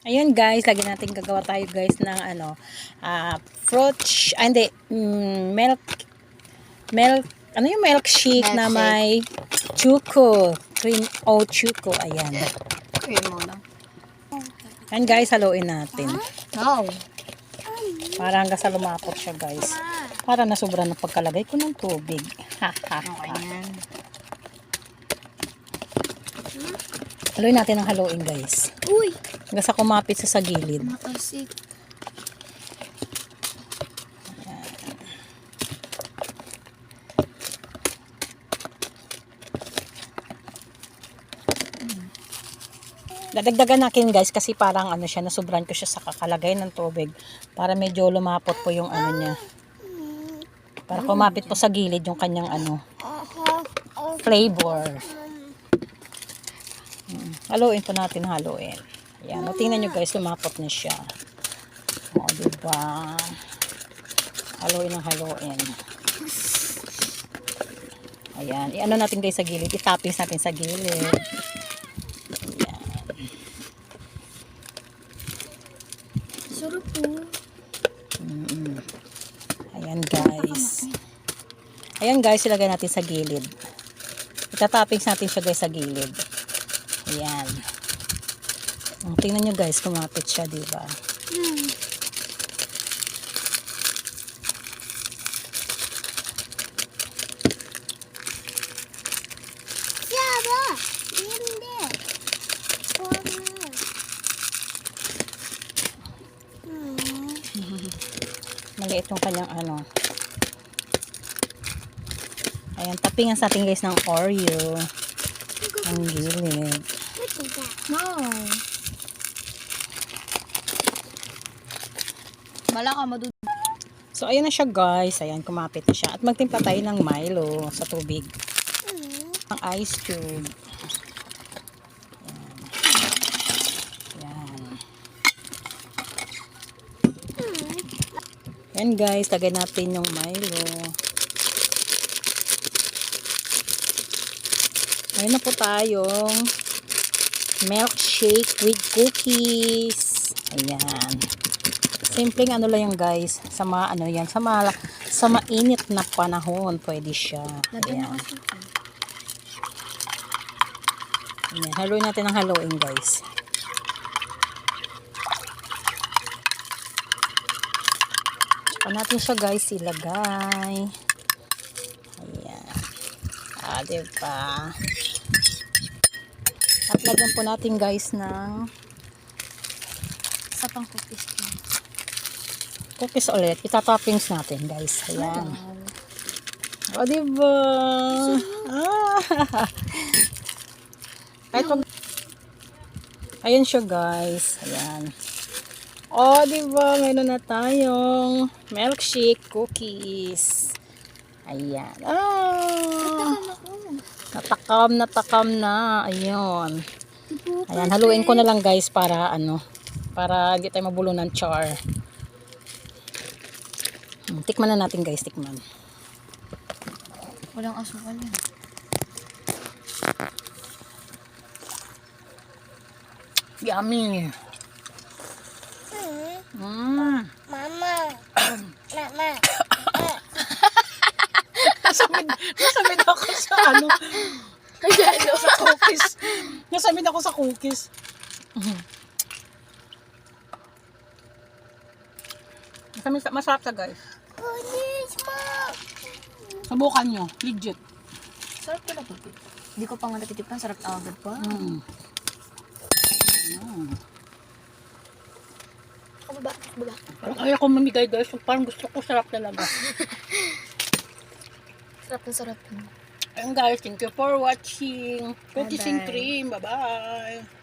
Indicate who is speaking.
Speaker 1: Ayun guys, lagi natin gagawa tayo guys ng ano, ah fruit, ah, hindi, mm, milk, milk, ano yung milkshake na may chuko, cream o chuko, ayan.
Speaker 2: Cream mo lang.
Speaker 1: Ayan guys, haluin natin.
Speaker 2: No.
Speaker 1: Para hanggang sa lumapot siya guys. Para nasobra ng pagkalagay ko ng tubig. Ha, ha, ha. Haluin natin ang haluin guys.
Speaker 2: Uy!
Speaker 1: Hanggang sa kumapit sa sa gilid.
Speaker 2: Matalsik.
Speaker 1: Dadagdagan natin guys kasi parang ano siya, nasubran ko siya sa kakalagay ng tubig para medyo lumapot po yung ano niya. Para kumapit po sa gilid yung kanyang ano, flavor. Mm. Haluin po natin, haluin. Ayan, o, tingnan nyo guys, lumapot na siya. O, diba? Haluin ang haluin. Ayan, i-ano natin guys sa gilid, i-toppings natin sa gilid.
Speaker 2: Sarap po.
Speaker 1: Ayan guys. Ayan guys, ilagay natin sa gilid. Itatoppings natin siya guys sa gilid. Ayan. Ang tingnan nyo guys, kumapit siya, di ba?
Speaker 2: Hindi.
Speaker 1: Maliit yung kanyang ano. Ayan, tappingan sa atin guys ng Oreo. Ang gilid.
Speaker 2: No. Bala ka madud.
Speaker 1: So, ayan na siya guys. Ayan, kumapit na siya. At magtimpla tayo ng Milo sa tubig. Ang ice cube. Ayan. Ayan. Ayan guys, lagay natin yung Milo. Ayun na po tayong milkshake with cookies. Ayan. Simpleng ano lang yan guys. Sa mga ano yan. Sa, mga, sa mainit na panahon pwede siya. Ayan. Ayan. Haluin natin ang haluin guys. Pa natin siya guys ilagay. Ayan. Ah, diba? At lagyan po natin guys ng
Speaker 2: Sa pang cookies ko.
Speaker 1: Cookies ulit. Itatoppings natin guys. Ayan. O, diba? Ah. Kahit wag... Ayan siya, guys. Ayan. O, diba? Meron na tayong milkshake cookies. Ayan. Ah! Natakam, natakam na. Ayun. Ayan, haluin ko na lang, guys, para ano, para hindi tayo mabulo ng char. Tikman na natin, guys. Tikman.
Speaker 2: Walang asukal yan.
Speaker 1: Yummy. Mm.
Speaker 3: Mama. Mama.
Speaker 1: Nasamid, nasamid ako sa ano. Kaya sa cookies. Nasamid ako sa cookies. Mhm. Masamid, masarap sa guys.
Speaker 3: Please, Mom.
Speaker 1: Subukan nyo. Legit.
Speaker 2: Sarap pala po. Hindi ko pa nga natitikpan. Sarap agad pa.
Speaker 1: Mm. Mm.
Speaker 2: Ano ba? Ano ba?
Speaker 1: Parang ayaw ko mamigay guys. Parang gusto ko sarap talaga.
Speaker 2: Sarap na sarap.
Speaker 1: Ayun guys, thank you for watching. Cookies and cream. Bye-bye.